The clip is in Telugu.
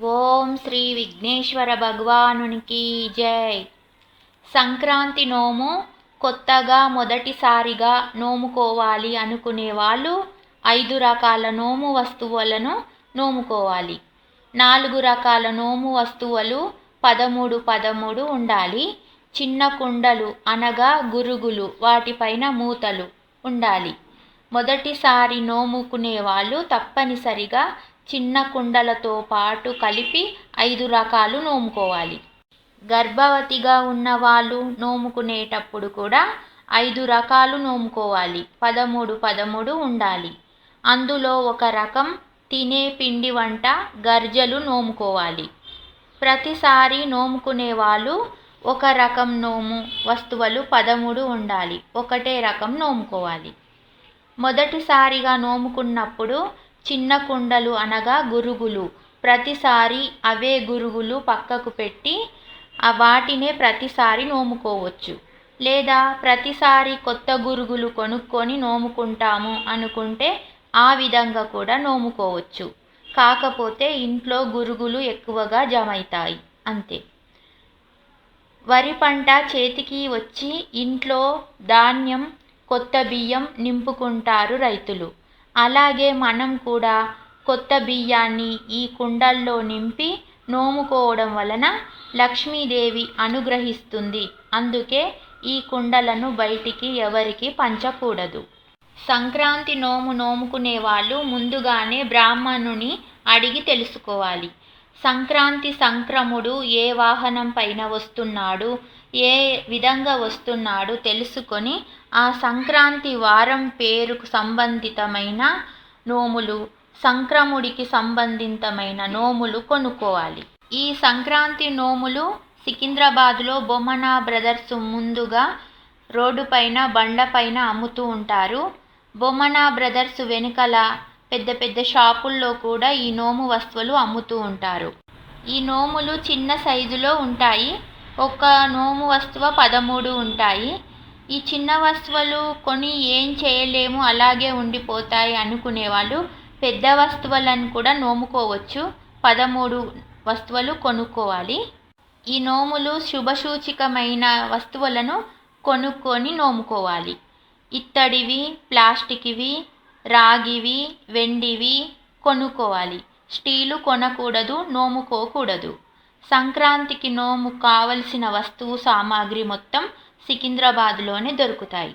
ఓం శ్రీ విఘ్నేశ్వర భగవానునికి జై. సంక్రాంతి నోము కొత్తగా మొదటిసారిగా నోముకోవాలి అనుకునే వాళ్ళు ఐదు రకాల నోము వస్తువులను నోముకోవాలి. నాలుగు రకాల నోము వస్తువులు పదమూడు పదమూడు ఉండాలి. చిన్న కుండలు అనగా గురుగులు వాటిపైన మూతలు ఉండాలి. మొదటిసారి నోముకునే వాళ్ళు తప్పనిసరిగా చిన్న కుండలతో పాటు కలిపి ఐదు రకాలు నోముకోవాలి. గర్భవతిగా ఉన్న వాళ్ళు నోముకునేటప్పుడు కూడా ఐదు రకాలు నోముకోవాలి. పదమూడు పదమూడు ఉండాలి. అందులో ఒక రకం తినే పిండి వంట గర్జలు నోముకోవాలి. ప్రతిసారి నోముకునే వాళ్ళు ఒక రకం నోము వస్తువులు పదమూడు ఉండాలి. ఒకటే రకం నోముకోవాలి. మొదటిసారిగా నోముకున్నప్పుడు చిన్న కుండలు అనగా గురుగులు. ప్రతిసారి అవే గురుగులు పక్కకు పెట్టి వాటినే ప్రతిసారి నోముకోవచ్చు. లేదా ప్రతిసారి కొత్త గురుగులు కొనుక్కొని నోముకుంటాము అనుకుంటే ఆ విధంగా కూడా నోముకోవచ్చు. కాకపోతే ఇంట్లో గురుగులు ఎక్కువగా జమవుతాయి అంతే. వరి పంట చేతికి వచ్చి ఇంట్లో ధాన్యం కొత్త బియ్యం నింపుకుంటారు రైతులు. అలాగే మనం కూడా కొత్త బియ్యాన్ని ఈ కుండల్లో నింపి నోముకోవడం వలన లక్ష్మీదేవి అనుగ్రహిస్తుంది. అందుకే ఈ కుండలను బయటికి ఎవరికి పంచకూడదు. సంక్రాంతి నోము నోముకునే వాళ్ళు ముందుగానే బ్రాహ్మణుని అడిగి తెలుసుకోవాలి. సంక్రాంతి సంక్రముడు ఏ వాహనం పైన వస్తున్నాడు ఏ విధంగా వస్తున్నాడు తెలుసుకొని ఆ సంక్రాంతి వారం పేరుకు సంబంధితమైన నోములు సంక్రముడికి సంబంధితమైన నోములు కొనుక్కోవాలి. ఈ సంక్రాంతి నోములు సికింద్రాబాద్లో బొమ్మనా బ్రదర్స్ ముందుగా రోడ్డు పైన బండ పైన అమ్ముతూ ఉంటారు. బొమ్మనా బ్రదర్స్ వెనుకల పెద్ద పెద్ద షాపుల్లో కూడా ఈ నోము వస్తువులు అమ్ముతూ ఉంటారు. ఈ నోములు చిన్న సైజులో ఉంటాయి. ఒక నోము వస్తువు పదమూడు ఉంటాయి. ఈ చిన్న వస్తువులు కొని ఏం చేయలేము అలాగే ఉండిపోతాయి అనుకునే వాళ్ళు పెద్ద వస్తువులను కూడా నోముకోవచ్చు. పదమూడు వస్తువులు కొనుక్కోవాలి. ఈ నోములు శుభసూచికమైన వస్తువులను కొనుక్కొని నోముకోవాలి. ఇత్తడివి ప్లాస్టిక్వి రాగివి వెండివి కొనుక్కోవాలి. స్టీలు కొనకూడదు నోముకోకూడదు. సంక్రాంతికి నోము కావలసిన వస్తువు సామాగ్రి మొత్తం సికింద్రాబాద్లోనే దొరుకుతాయి.